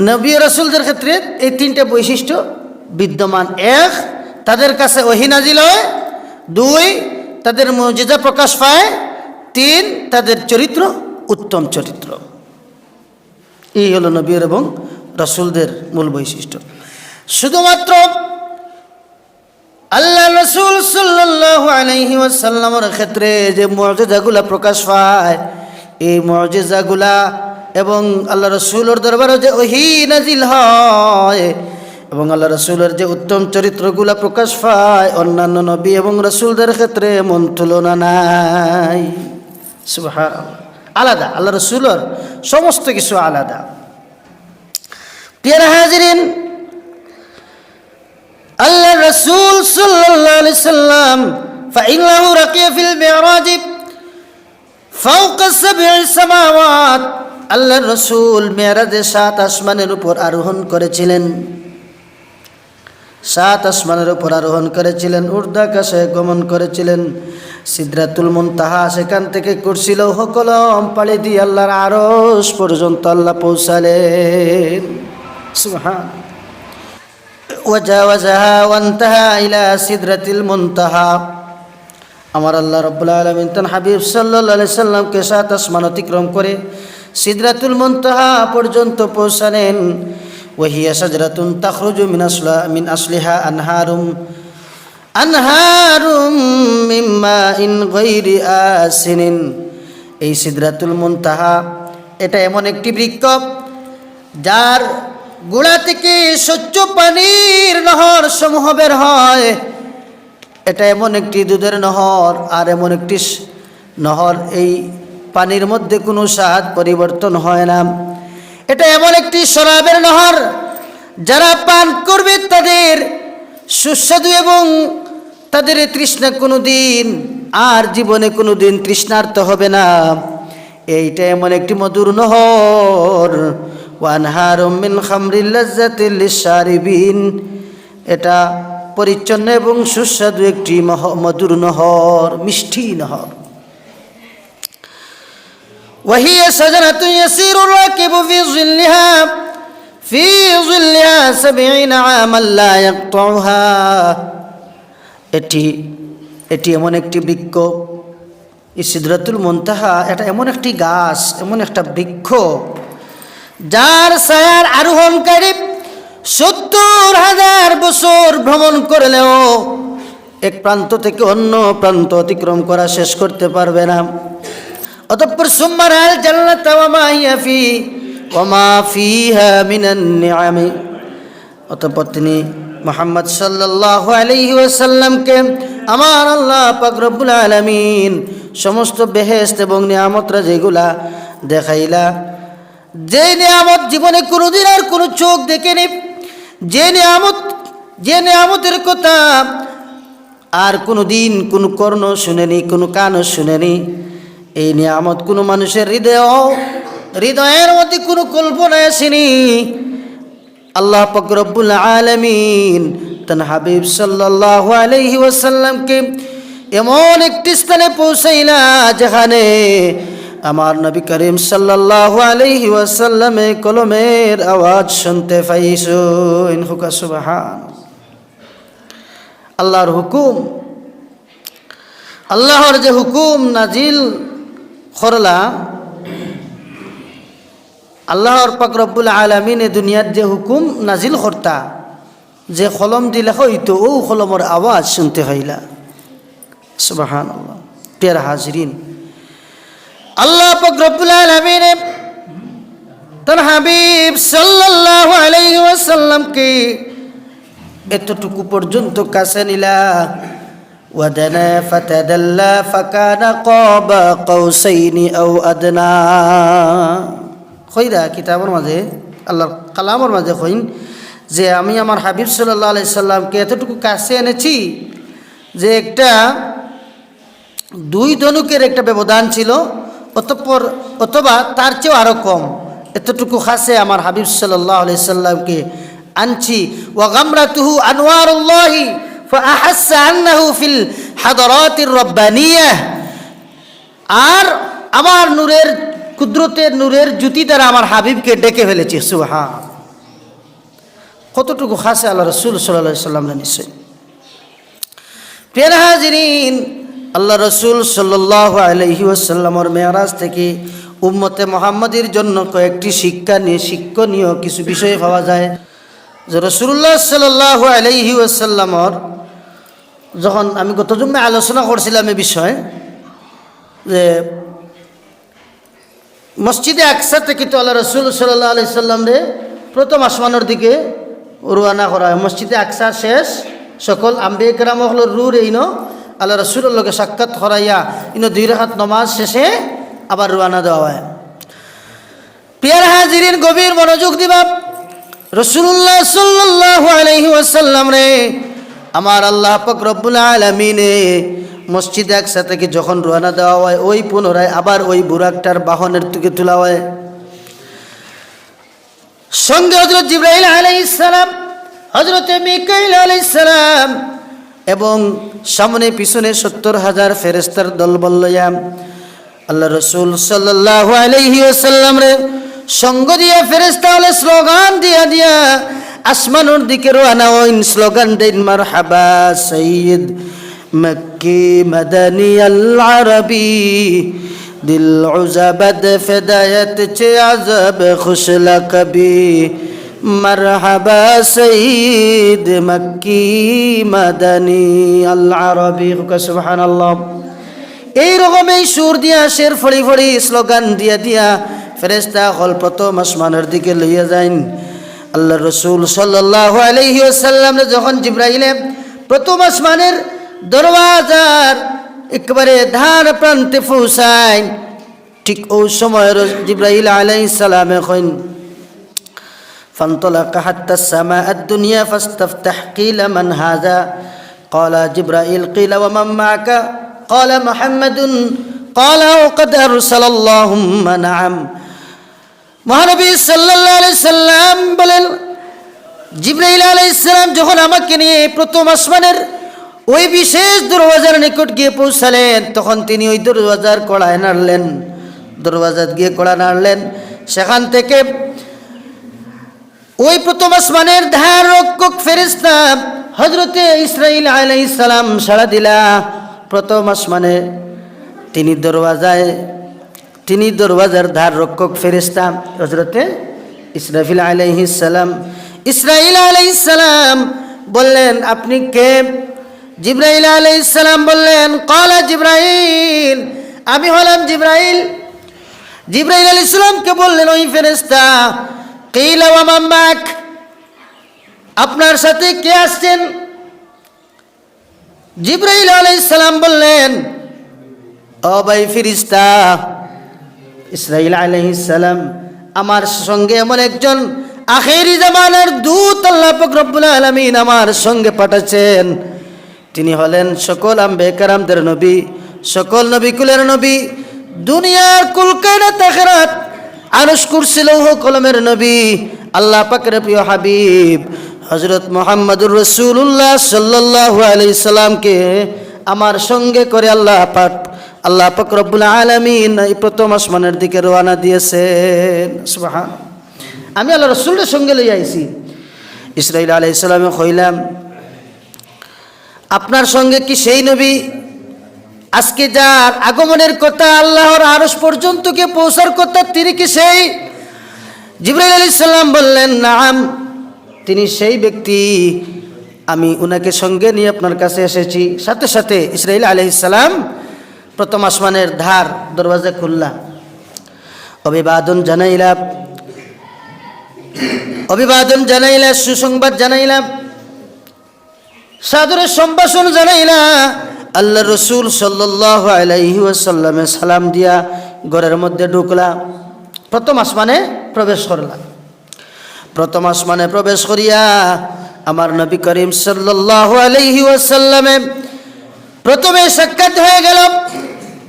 নবী রসুলদের ক্ষেত্রে এই তিনটে বৈশিষ্ট্য বিদ্যমান। এক, তাদের কাছে অহিনাজিল হয়। দুই, তাদের মর্যাদা প্রকাশ পায়। তিন, তাদের চরিত্র উত্তম চরিত্র। এই হলো নবীর এবং রসুলদের মূল বৈশিষ্ট্য। শুধুমাত্র আল্লাহ রসুল ওয়াসাল্লামের ক্ষেত্রে যে মর্যাদাগুলা প্রকাশ পায়, এই মর্যাদাগুলা এবং আল্লাহ রসুলের দরবারে যে ওহি নাজিল হয় এবং আল্লাহ রসুলের যে উত্তম চরিত্রগুলা প্রকাশ পায় অন্যান্য নবী এবং রসুলদের ক্ষেত্রে মন তুলনা নাই সুবহান আলাদা আল্লাহ রসুলের সমস্ত কিছু আলাদা প্রিয় হাজিরিন আল্লাহ রসুল সাল্লাল্লাহু সাল্লাম فإنه رقي في المعراج فوق السبع السماوات আল্লাহ রসুল মেয়ারাজে সাত আসমানের উপর আরোহণ করেছিলেন। সাত আসমানের উপর আরোহণ করেছিলেন ঊর্ধ্বাকাশে গমন করেছিলেন। সিদ্রাতুল মুনতাহা সেখান থেকে করছিল হকলম পাড়ি দিয়ে আল্লাহর আরস পর্যন্ত আল্লাহ পৌঁছালেন। আমার আল্লাহ রব্বুল আলমিন হাবিব সাল্লাহ সাল্লামকে সাত আসমান অতিক্রম করে সিদরাতুল মুনতাহা পর্যন্ত পৌঁছানেন। ওহিয়া সাজরাতুন তাখরুজু মিন আসলা, মিন আসলিহা আনহারুম আনহারুম মিম্মা ইন গৈরি আসিনিন। এই সিদরাতুল মুনতাহা, এটা এমন একটি বৃক্ষ, যার গোড়া থেকে স্বচ্ছ পানির নহর সমূহ বের হয়। এটা এমন একটি দুধের নহর, আর এমন একটি নহর এই পানির মধ্যে কোনো স্বাদ পরিবর্তন হয় না। এটা এমন একটি শরাবের নহর, যারা পান করবে তাদের সুস্বাদু এবং তাদের তৃষ্ণা কোনো দিন আর জীবনে কোনো দিন তৃষ্ণার্ত হবে না। এইটা এমন একটি মধুর নহর। ওয়ানহার মিন খামরিল্লাজাতিল লিশারিবিন এটা পরিচ্ছন্ন এবং সুস্বাদু একটি মধুর নহর, মিষ্টি নহর। وهي شجرة يسير الراكب في ظلها في ظلها سبعين عاما لا يقطعها এটি এটি এমন একটি বৃক্ষ এই সিদ্ধাতুল মন্তাহা এটা এমন একটি গাছ এমন একটা বৃক্ষ যার ছায়ার আরোহণকারী সত্তর হাজার বছর ভ্রমণ করলেও এক প্রান্ত থেকে অন্য প্রান্ত অতিক্রম করা শেষ করতে পারবে না অতঃপর সুম্মার আল জান্নাত ওয়া মা হিয়া ফি, ওয়া মা ফিহা মিনান নিআমি। অতঃপর তিনি মোহাম্মদ সাল্লাল্লাহু আলাইহি ওয়াসাল্লামকে আমার আল্লাহ পাক রব্বুল আলামিন সমস্ত বেহেশত এবং নিয়ামতরা যেগুলা দেখাইলা। যে নিয়ামত জীবনে কোনোদিন আর কোনো চোখ দেখেনি, যে নিয়ামত, যে নিয়ামতের কথা আর কোনো দিন কোনো কর্ণ শুনেনি, কোনো কানও শুনেনি। এই নিয়ামত কোনো মানুষের হৃদয়, হৃদয়ের মধ্যে কোনো কল্পনা আসেনি। আল্লাহ ফকরবুল আলমিন তান হাবিব সাল্লাহ আলহি ওয়াসাল্লামকে এমন একটি স্থানে পৌঁছাইলা যেখানে আমার নবী করিম সাল্লাহ আলহি ওয়াসাল্লামে কলমের আওয়াজ শুনতে পাইছো ইনহুকা সুবাহান আল্লাহর হুকুম, আল্লাহর যে হুকুম নাজিল খরলা আল্লাহর পাক রব্বুল আলমিন দুনিয়ার যে হুকুম নাজিল কর্তা, যে কলম দিলে হইতো ও কলমর আওয়াজ শুনতে হইলা। সুবাহান পেয়ার হাজরিন, আল্লাহ পাক রব্বুল আলমিন তার হাবিব সাল্লাল্লাহু আলাইহি ওয়াসাল্লামকে এতটুকু পর্যন্ত কাছে নিলা। ওয়াদানা ফাতাদাল্লা ফাকানা কাবা কাউসাইনি আও আদনা কইরা কিতাবের মাঝে আল্লাহর কালামের মাঝে কইন যে আমি আমার হাবিব সাল্লাহ আলাই সাল্লামকে এতটুকু কাছে এনেছি যে একটা দুই ধনুকের একটা ব্যবধান ছিল, অতঃপর অথবা তার চেয়েও আরও কম। এতটুকু খাসে আমার হাবিব সাল্লাহ আলাই সাল্লামকে আনছি। ওয়াগামরাতুহু আনোয়ারুল্লাহি فأحس أنه في الحضرات الربانية আর আমার নূরের কুদরতের নূরের জুতি দ্বারা আমার হাবিবকে ডেকে ফেলেছে সুহা কতটুকু খাসে আল্লাহ রসুল সাল্লাহ সাল্লাম নিশ্চয় প্রিয় হাজিরিন আল্লাহ রসুল সাল্লাহ আলহি আসাল্লামর মেয়ারাজ থেকে উম্মতে মোহাম্মদের জন্য কয়েকটি শিক্ষা নিয়ে শিক্ষণীয় কিছু বিষয় পাওয়া যায় যে রসুল্লাহ সাল্লাহ আলহি আসাল্লামর যখন আমি গত জন্মে আলোচনা করছিলাম এ বিষয়ে, যে মসজিদে আকসা থেকে তো আল্লাহ রসুল সাল্লাহ আলি সাল্লাম রে প্রথম আসমানের দিকে রুয়ানা করা হয়। মসজিদে আকসা শেষ, সকল আম্বে কেরাম হল রুর এই ন, আল্লাহ রসুলের লোকে সাক্ষাৎ করাইয়া ইনো দুই রাখাত নমাজ শেষে আবার রুয়ানা দেওয়া হয়। পিয়ার হাজিরিন, গভীর মনোযোগ দিবা। রসুল্লাহ সাল্লাহ আলহি রে আমার আল্লাহ রব্বুল আলমিনে মসজিদ একসা থেকে যখন রোয়ানা দেওয়া হয়, ওই পুনরায় আবার ওই বুরাকটার বাহনের থেকে তোলা হয়। সঙ্গে হজরত জিব্রাহিল আলাইসালাম হজরত মিকাইল আলাইসালাম এবং সামনে পিছনে সত্তর হাজার ফেরেস্তার দল বল্লয়াম আল্লাহ রসুল সাল্লাহ আলহি ওসাল্লাম রে সঙ্গ দিয়া ফেরেস্তা হলে স্লোগান দিয়া দিয়া আসমানোর দিকে রোয়ানা ওইন স্লোগান দেন মার হাবা সঈদ মক্কি মদনী আরবি দিল উজাবদ ফেদায়ত চে আজব খুশলা কবি মারহাবা সঈদ মক্কি মদনী আল আরবি সুবহানাল্লাহ। এই রকম এই সুর দিয়া, শের ফড়ি ফড়ি স্লোগান দিয়া দিয়া ফেরেস্তা হল প্রথম আসমানের দিকে লইয়া যাইন। আল্লাহ রসুল সাল্লাহ আলহি আসাল্লাম যখন জিব্রাইলে প্রথম আসমানের দরওয়াজার একেবারে ধার প্রান্তে পৌঁছায় ঠিক ওই সময় জিব্রাইল আলাই সালামে কইন فانطلق حتى السماء الدنيا فاستفتح قيل من هذا قال جبرائيل قيل ومن معك قال محمد قال وقد أرسل اللهم نعم মহানবী আলাইহি সাল্লাম বলেন, জিব্রাইল আলাইহিস সালাম যখন আমাকে নিয়ে প্রথম আসমানের ওই বিশেষ দরওয়াজার নিকট গিয়ে পৌঁছালেন, তখন তিনি ওই দরওয়াজার কড়ায় নাড়লেন। দরওয়াজাত গিয়ে কড়া নাড়লেন। সেখান থেকে ওই প্রথম আসমানের ধার রক্ষক ফেরিস্তা হজরতে ইসরাইল আলাইহিস সালাম সাড়া দিলা। প্রথম আসমানে তিনি দরওয়াজায় তিনি দরওয়াজার ধার রক্ষক ফেরিস্তা হজরতে ইসরাফিল আলাইহিসালাম ইসরাইল আলাইহিসালাম বললেন, আপনি কে? জিব্রাইল আলাইহিসালাম বললেন কলা জিব্রাইল, আমি হলাম জিব্রাইল। জিব্রাইল আলী ইসলামকে বললেন, ওই ফেরেস্তা কিলা ওয়ামাম্মাক আপনার সাথে কে আসছেন? জিব্রাইল আলাইহিসসালাম বললেন, ও ভাই ফিরিস্তা ইসরাইল আলাইহিসসালাম আমার সঙ্গে এমন একজন আখেরি জামানের দূত আল্লাহ পাক রব্বুল আলামিন আমার সঙ্গে পাঠাচ্ছেন। তিনি হলেন সকল আম্বে কারামদের নবী, সকল নবী কুলের নবী, দুনিয়ার কুলকায়না তাখরাত আরশ কুরসি কলমের নবী, আল্লাহ পাকের প্রিয় হাবিব হজরত মোহাম্মদুর রসুল্লাহ সাল্লাহ আলি সাল্লামকে আমার সঙ্গে করে আল্লাহ পাক আল্লাহ পাক রব্বুল আলমিন এই প্রথম আসমানের দিকে রওনা দিয়েছেন। আমি আল্লাহ রসুলের সঙ্গে লই আইছি। ইসরাইল আলাই সাল্লামে কইলাম, আপনার সঙ্গে কি সেই নবী আজকে যার আগমনের কথা আল্লাহর আরস পর্যন্ত কে পৌঁছার কথা, তিনি কি সেই? জিব্রাইল আলী সাল্লাম বললেন, নাম, তিনি সেই ব্যক্তি। আমি উনাকে সঙ্গে নিয়ে আপনার কাছে এসেছি। সাথে সাথে ইসরাইল আলহিসাল্লাম প্রথম আসমানের ধার দরওয়াজা খুললা। অভিবাদন জানাইলাম অভিবাদন জানাইলা, সুসংবাদ জানাইলাম সাদরের সম্ভাষণ জানাইলা। আল্লাহ রসুল ওয়াসাল্লামে সালাম দিয়া ঘরের মধ্যে ঢুকলা। প্রথম আসমানে প্রবেশ করলাম প্রথম আসমানে প্রবেশ করিয়া আমার নবী করিম সাল্লাহ আলাইহি ওয়াসাল্লামে প্রথমে সাক্ষাৎ হয়ে গেল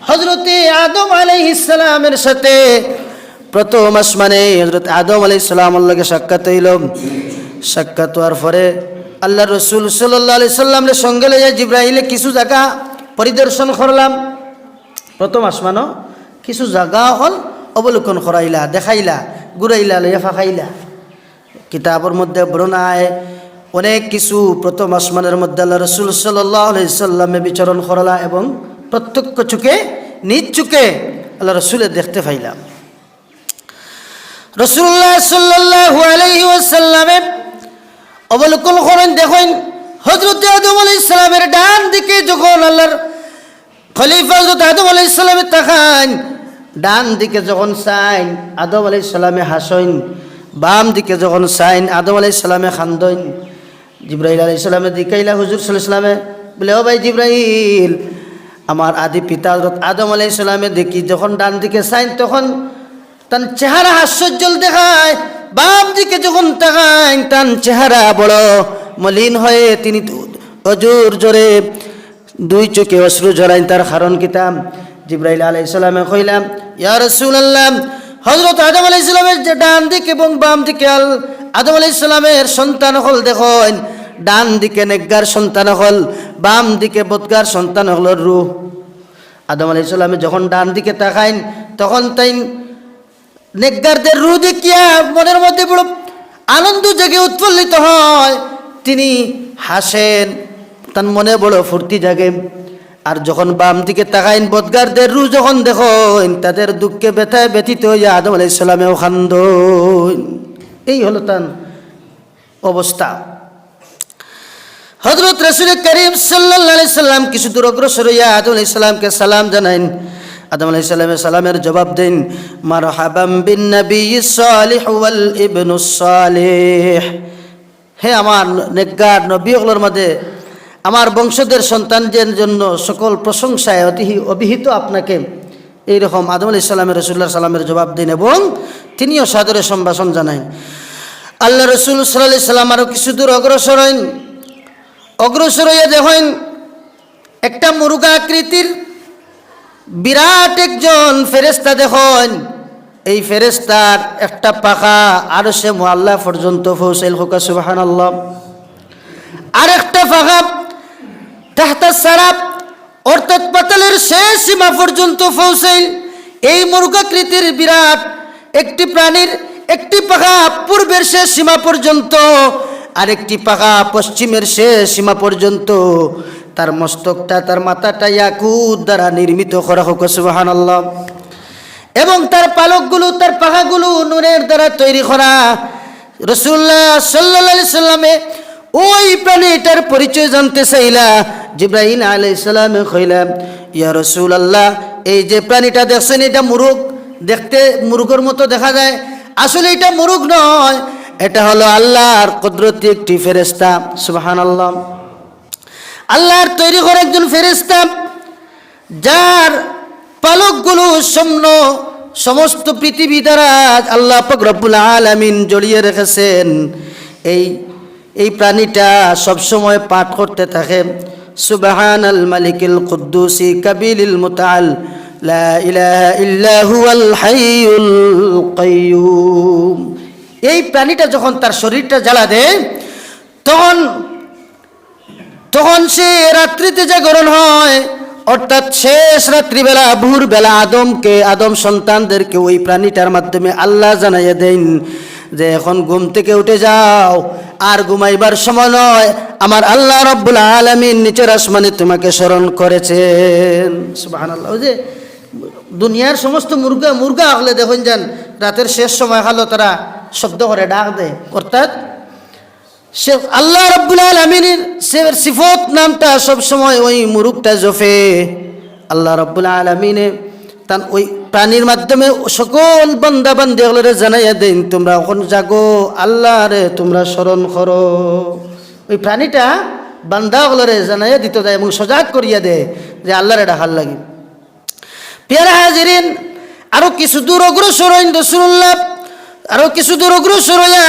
হজরতে আদম আলাইহিসালামের সাথে। প্রথম আসমানে হজরত আদম আলাইসালাম আল্লাহকে সাক্ষাৎ হইল। সাক্ষাৎ হওয়ার পরে আল্লাহ রসুল সাল্লাহ আলি সাল্লামের সঙ্গে লইয়া জিব্রাহিলে কিছু জায়গা পরিদর্শন করলাম। প্রথম আসমানও কিছু জায়গা হল অবলোকন করাইলা, দেখাইলা, ঘুরাইলা, লইয়া ফাঁকাইলা। কিতাবের মধ্যে বর্ণায় অনেক কিছু প্রথম আসমানের মধ্যে আল্লাহ রসুল সাল্লামে বিচরণ করলা এবং প্রত্যক্ষ চুকে নিজ চুকে আল্লাহ রসুলে দেখতে পাইলাম। রসুল্লাহ সাল্লাহ আলহি ওসাল্লামে অবলোকন করেন, দেখেন হজরত আদম আলাই ইসলামের ডান দিকে যখন আল্লাহর খলিফা হজরত আদম আলাই ইসলামে তাকান, ডান দিকে যখন চাইন আদম আলাই ইসলামে হাসইন, বাম দিকে যখন চাইন আদম আলাই ইসলামে খান্দইন জিব্রাহিল আলাই ইসলামে দিকাইলা হুজুর সাল্লাহ ইসলামে বলে, ও ভাই জিব্রাহিল আমার আদি পিতা হজরত আদম আলাই ইসলামে দেখি যখন ডান দিকে চাইন তখন তার চেহারা হাস্যজ্জ্বল দেখায়। বাম দিকে যখন তাকায়, তার চেহারা বড় মলিন হয়ে তিনি অজুর জোরে দুই চোখে অশ্রু জড়াইন তার কারণ কিতাম জিব্রাইল আলাই ইসলামে কইলাম, ইয়া রাসূলুল্লাহ, হযরত আদম আলাইহিস সালামের যে ডান দিক এবং বাম দিকে আল, আদম আলাইহিস সালামের সন্তান হল, দেখুন ডান দিকে নেকগার সন্তান হল, বাম দিকে বদগার সন্তান হল রূহ। আদম আলাইহিস সালামে যখন ডান দিকে তাকাইন, তখন তাই নেকগারদের রু দেখিয়া মনের মধ্যে বড় আনন্দ জেগে উৎফুল্লিত হয়। তিনি হাসেন, তার মনে বড় ফুর্তি জাগে। আর যখন বাম দিকে তাকাইন বদগারদের রু যখন দেখেন তাদের দুঃখে ব্যথায় ব্যথিত হইয়া আদম আলাইসাল্লামেও খান্দ এই হলো তার অবস্থা। হজরত রসুল করিম সাল্লা সাল্লাম কিছু দূর অগ্রসর হইয়া আদম আলাইসাল্লামকে সালাম জানাইন। আদম আলাইহিস সালামের সালামের জবাব দেন, মারহাবাম বিন নবী সালিহ ওয়াল ইবনু সালিহ। হে আমার নেকগার নবীগুলোর মধ্যে, আমার বংশধর সন্তানদের জন্য সকল প্রশংসায় অতি অভিহিত আপনাকে এইরকম আদম আলি সাল্লামের রসুল্লাহ সাল্লামের জবাব দিন এবং তিনিও সাদরে সম্ভাষণ জানান আল্লাহ রসুল সাল্লাহ সাল্লাম আরও কিছু দূর অগ্রসর হইন। অগ্রসর হইয়া দেখেন, একটা মুরুগা আকৃতির বিরাট একজন ফেরেস্তা দেখুন। এই ফেরেস্তার একটা পাখা আরও সে মোয়াল্লা পর্যন্ত ফৌসাইল হোকা সুবাহান আল্লাহ আর একটা পাখা তাহতা সারাপ অর্থাৎ পাতালের শেষ সীমা পর্যন্ত ফৌসাইল। এই মুরগাকৃতির বিরাট একটি প্রাণীর একটি পাখা পূর্বের শেষ সীমা পর্যন্ত আরেকটি পাখা পশ্চিমের শেষ সীমা পর্যন্ত। তার মস্তকটা, তার মাথাটা ইয়াকুদ দ্বারা নির্মিত করা হোক সুবাহান এবং তার পালকগুলো, তার পাখাগুলো নুনের দ্বারা তৈরি করা। রসুল্লাহ সাল্লা সাল্লামে ওই প্রাণীটার পরিচয় জানতে চাইলা জিব্রাহিম আলাই সাল্লামে কইলাম ইয়া রসুল আল্লাহ এই যে প্রাণীটা দেখছেন, এটা মুরুগ দেখতে মুরুগের মতো দেখা যায়। আসলে এটা মুরুগ নয় এটা হলো আল্লাহর কুদরতি একটি ফেরেস্তা সুবাহান আল্লাহ আল্লাহর তৈরি করা একজন ফেরেস্তা যার পালকগুলো সম্ন সমস্ত পৃথিবী দ্বারা আল্লাহ রব্বুল আলামিন জড়িয়ে রেখেছেন। এই এই প্রাণীটা সবসময় পাঠ করতে থাকে সুবাহান আল মালিকিল কুদ্দুসি কাবিলিল মুতাল, লা ইলাহা ইল্লা হুয়াল হাইয়ুল কাইয়ুম। এই প্রাণীটা যখন তার শরীরটা জ্বালা দেয়, তখন তখন সে রাত্রিতে জাগরণ হয়, অর্থাৎ শেষ রাত্রিবেলা, ভোরবেলা আদমকে, আদম সন্তানদেরকে ওই প্রাণীটার মাধ্যমে আল্লাহ জানাইয়া দেন যে, এখন ঘুম থেকে উঠে যাও, আর ঘুমাইবার সময় নয়, আমার আল্লাহ রব্বুল আলমিন নিচের আসমানে তোমাকে স্মরণ করেছেন। ওই যে, দুনিয়ার সমস্ত মুরগা মুরগা হলে দেখুন যান, রাতের শেষ সময় হলো তারা। শব্দ করে ডাক দেয়, অর্থাৎ সে আল্লাহ রব্বুল আলমিনের সে সিফত নামটা সবসময় ওই মুরুকটা জফে আল্লাহ রব্বুল আলমিনে তার ওই প্রাণীর মাধ্যমে সকল বন্দা বান্দিগুলোরে জানাইয়া দেন, তোমরা এখন জাগো, আল্লাহ রে, তোমরা স্মরণ করো। ওই প্রাণীটা বান্দাগুলোরে জানাইয়া দিতে দেয় এবং সজাগ করিয়া দেয় যে আল্লাহরে ডাকার লাগে। পেয়ারা হাজিরিন, আরও কিছু দূর অগ্রসর হইন রসুল্লাহ আরও কিছু দূর অগ্রসর হইয়া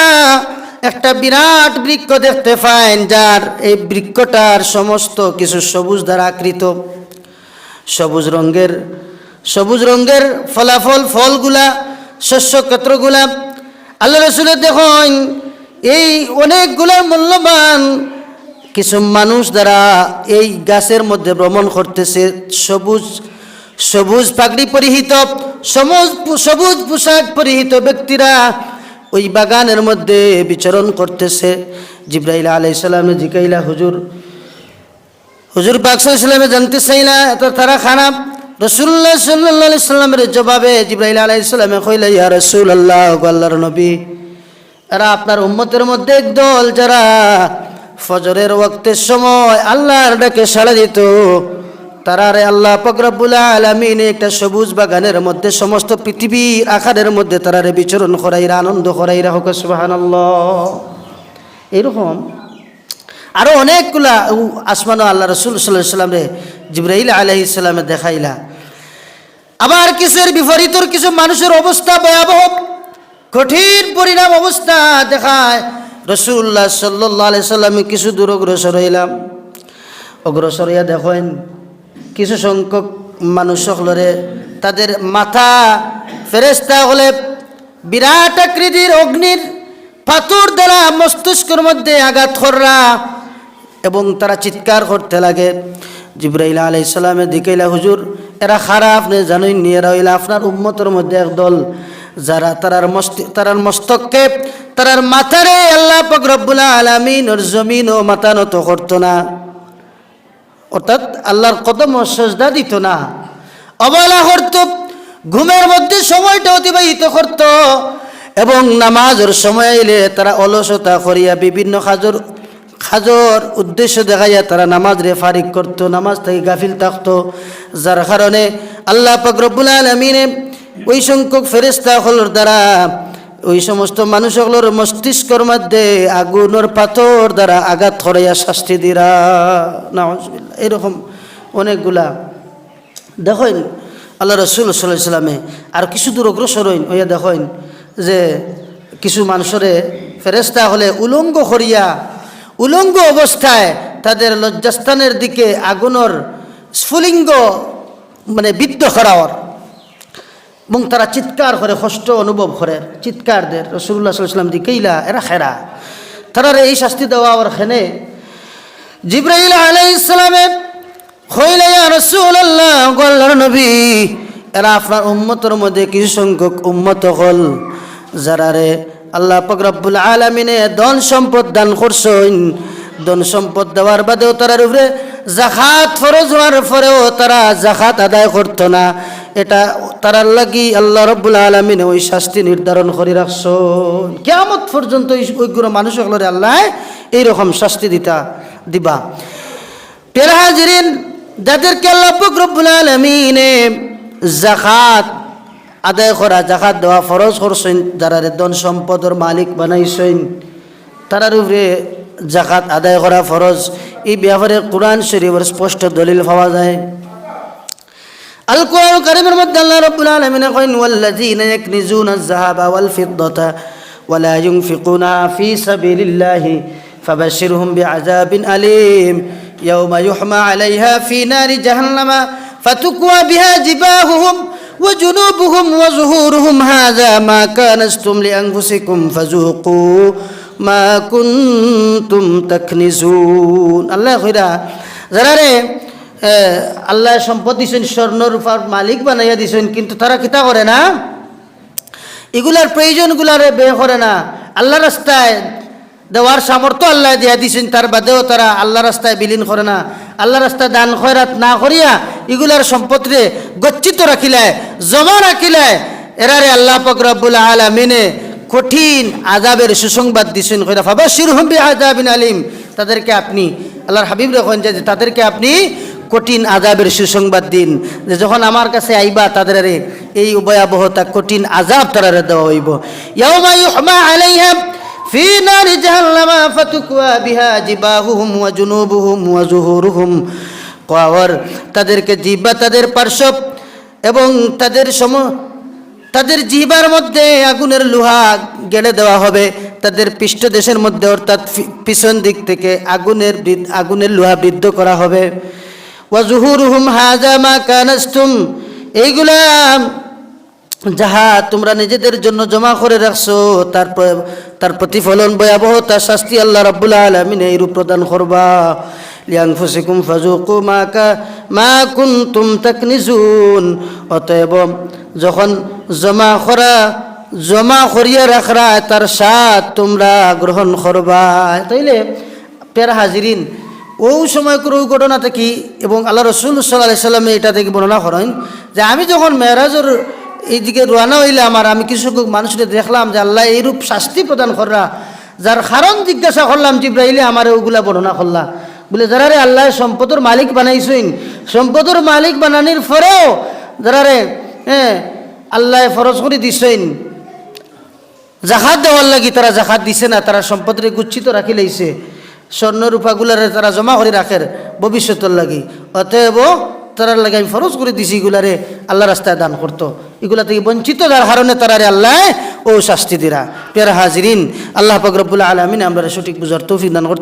একটা বিরাট বৃক্ষ দেখতে পাইন, যার এই বৃক্ষটার সমস্ত কিছু সবুজ দ্বারা আকৃত। সবুজ রঙের সবুজ রঙের ফলাফল, ফলগুলা, শস্য ক্ষেত্রগুলা। আল্লাহ রসুলের দেখুন, এই অনেকগুলা মূল্যবান কিছু মানুষ দ্বারা এই গাছের মধ্যে ভ্রমণ করতেছে, সবুজ সবুজ পাগড়ি পরিহিত, সবুজ পোশাক পরিহিত ব্যক্তিরা ওই বাগানের মধ্যে বিচরণ করতেছে। জিব্রাইল আলাই সালামে, জিকাইলা, হুজুর। হুজুর পাকসালামে জানতে চাইলা, এত তারা খারাপ। রসুল্লাহ সাল্লাহ সাল্লামের জবাবে জিব্রাইল আলাই সাল্লামে কইলা, ইয়া রসুল আল্লাহ আল্লাহর নবী, এরা আপনার উম্মতের মধ্যে একদল যারা ফজরের ওয়াক্তের সময় আল্লাহর ডাকে সাড়া দিত। তারারে আল্লাহ ফকরাবুল আলমিন একটা সবুজ বাগানের মধ্যে, সমস্ত পৃথিবীর আখারের মধ্যে তারারে বিচরণ করাইরা, আনন্দ করাইরা, হোক সুবাহান এরকম আরও অনেকগুলা আসমান আল্লাহ রসুল সাল্লাহ সাল্লাম রে জিব্রাইল আলহি সাল্লামে দেখাইলা। আবার কিসের বিপরীতর কিছু মানুষের অবস্থা ভয়াবহ, কঠিন পরিণাম অবস্থা দেখায়। রসুল্লাহ সাল্লাহ আলি সাল্লামে কিছু দূর অগ্রসর হইলাম। অগ্রসর হইয়া দেখেন কিছু সংখ্যক মানুষ সকলরে তাদের মাথা ফেরেস্তা হলে বিরাট আকৃতির অগ্নির পাথর দ্বারা মস্তিষ্কের মধ্যে আঘাত কররা এবং তারা চিৎকার করতে লাগে। জিব্রাইল আলাই সালামের দিকেইলা হুজুর, এরা খারাপ নে জানুই নি, এরা হইলা আপনার উম্মতের মধ্যে একদল যারা তারার মস্তি, তারার মস্তককে, তারার মাথারে আল্লাহ পাক রব্বুল আলামিন ওর জমিন ও মাথা নত করতো না। অর্থাৎ আল্লাহর কদম সজদা দিত না। অবহেলা করত, ঘুমের মধ্যে সময়টা অতিবাহিত করত এবং নামাজের সময় এলে তারা অলসতা করিয়া বিভিন্ন খাজর খাজর উদ্দেশ্য দেখাইয়া তারা নামাজ রে ফারিক করত, নামাজ থেকে গাফিল থাকত। যার কারণে আল্লাহ পাক রব্বুল আলমিনে ওই সংখ্যক ফেরেস্তা হলোর দ্বারা ওই সমস্ত মানুষগুলোর মস্তিষ্কর মধ্যে আগুনের পাথর দ্বারা আঘাত করাইয়া শাস্তি দিরা। না এরকম অনেকগুলা। দেখেন, আল্লাহ রসুল সাল্লামে আর কিছু দূর অগ্রসর হইন হইয়া দেখেন যে কিছু মানুষরে ফেরেস্তা হলে উলঙ্গ করিয়া, উলঙ্গ অবস্থায় তাদের লজ্জাস্থানের দিকে আগুনের স্ফুলিঙ্গ মানে বিদ্ধ করাওয়ার। এবং তারা চিৎকার করে, কষ্ট অনুভব করে। চিৎকার দের রসুল্লাহ সাল্লাম দি দিকেইলা, এরা খেরা তারা এই শাস্তি দেওয়া আর খেনে জিব্রাহিল আলাই ইসলামে হইলে রসুল্লাহ গল্লার নবী। এরা আপনার উম্মতর মধ্যে কিছু সংখ্যক উম্মত হল, যারা রে, আল্লাহ ফকরাবুল আলমিনে ধন সম্পদ দান করছেন। ধন সম্পদ দেওয়ার বাদেও তারার উপরে জাকাত ফরজ হওয়ার পরেও তারা জাকাত আদায় করতো না। এটা তারার লাগি আল্লাহ রব্বুল আলমিনে ওই শাস্তি নির্ধারণ করে রাখছেন। কেমত পর্যন্ত ওই- ওইগুলো মানুষ সকলের আল্লাহ এইরকম শাস্তি দিতা, দিবা। পেরা হাজিরিন, যাদেরকে আল্লাহ রব্বুল আলমিনে জাকাত আদায় করা জাকাত দেওয়া ফরজ করছেন, যারা ধন সম্পদের মালিক বানাইছেন, তারার উপরে জাকাত আদায় করা ফরজ। এই ব্যাপারে কোরআন শরীফের স্পষ্ট দলিল পাওয়া যায়। আল কোরআন কারিমের মধ্যে আল্লাহ রাব্বুল আলামিন কইন ওয়াল্লাযীনা ইয়াকনিজুনা আয-যাহাবা ওয়াল ফিদ্দাতা ওয়ালা ইউনফিকুনা ফি সাবিলিল্লাহি ফাবাশশিরহুম বিআযাবিন আলীম ইয়াওমা ইউহমা আলাইহা ফি নারি জাহান্নামা ফাতুকওয়া বিহা জিবাহুহুম وجنوبهم وظهورهم هذا ما كنزتم لأنفسكم فذوقوا ما كنتم تكنزون الله خيرا যারা রে এ, আল্লাহ সম্পদ দিছেন, স্বর্ণ রূপার মালিক বানাইয়া দিছেন, কিন্তু তারা কিতা করে না? এগুলার প্রয়োজনগুলারে বে করে না। আল্লাহ রাস্তায় দেওয়ার সামর্থ্য আল্লাহ দিয়া দিছেন, তার বাদেও তারা আল্লাহ রাস্তায় বিলীন করে না। আল্লাহ রাস্তায় দান খয়রাত না করিয়া এগুলার সম্পদরে গচ্ছিত রাখিলায়, জমা রাখিলায়, এরারে আল্লাহ ফকরাবুল আলমিনে কঠিন আজাবের সুসংবাদ দিছেন, কইরা ফাবা শিরহম্বি আজাবিন আলিম। তাদেরকে আপনি, আল্লাহর হাবিব রেখন যে তাদেরকে আপনি কঠিন আজাবের সুসংবাদ দিন যে যখন আমার কাছে আইবা তাদের এই ভয়াবহতা কঠিন আজাব তারা দেওয়া হইব ইয়াউমা ইউহমা আলাইহা في نار جهنم فتكوى بها جباههم وجنوبهم وظهورهم কওয়ার তাদেরকে জিহ্বা তাদের পার্শ্ব এবং তাদের সম তাদের জিহ্বার মধ্যে আগুনের লোহা গেড়ে দেওয়া হবে তাদের পৃষ্ঠদেশের মধ্যে অর্থাৎ পি- পিছন দিক থেকে আগুনের বৃদ্ধ- আগুনের লোহা বৃদ্ধ করা হবে ওয়াজুহুরুহুম হাজা মা কানাস্তুম। এইগুলা যাহা তোমরা নিজেদের জন্য জমা করে রাখছো, তার তার প্রতিফলন ভয়াবহ তার শাস্তি আল্লাহ রাব্বুল আলামিন এই রূপ প্রদান করবা। লিয়ানফুসিকুম ফাজুকু মা কা, মা কুনতুম তাকনিজুন। অতএব যখন জমা করা, জমা করিয়া রাখরা, তার সাথ তোমরা গ্রহণ করবা। তাইলে পের হাজিরিন ও সময় করে ওই ঘটনা থেকে এবং আল্লাহ রসুল সাল্লাহ সাল্লামে এটা থেকে বর্ণনা করেন যে আমি যখন মেয়েরাজের এইদিকে রোয়ানা হইলে আমার আমি কিছু মানুষকে দেখলাম যে আল্লাহ এইরূপ শাস্তি প্রদান কররা যার কারণ জিজ্ঞাসা করলাম, জিব্রাইলে আমার ওগুলা বর্ণনা করলা। বলে, যারা রে আল্লাহ সম্পদের মালিক বানাইছেন, সম্পদের মালিক বানানির পরেও যারারে হ্যাঁ আল্লাহ ফরজ করে দিছেন জাহাত দেওয়ার লাগি তারা জাহাত দিছে না, তারা সম্পদরে গুচ্ছিত রাখি লাইছে। স্বর্ণ রূপাগুলারে তারা জমা করে রাখের ভবিষ্যতের লাগি। অতএব তারার লাগে আমি ফরজ করে দিছি এগুলারে আল্লাহ রাস্তায় দান করতো। এগুলা থেকে বঞ্চিত যার হারণে তারারে আল্লাহ ও শাস্তি দিরা। পেয়ারা হাজিরিন, আল্লাহ পাক আলমিন আমরা সঠিক বুঝার তৌফিক দান করতাম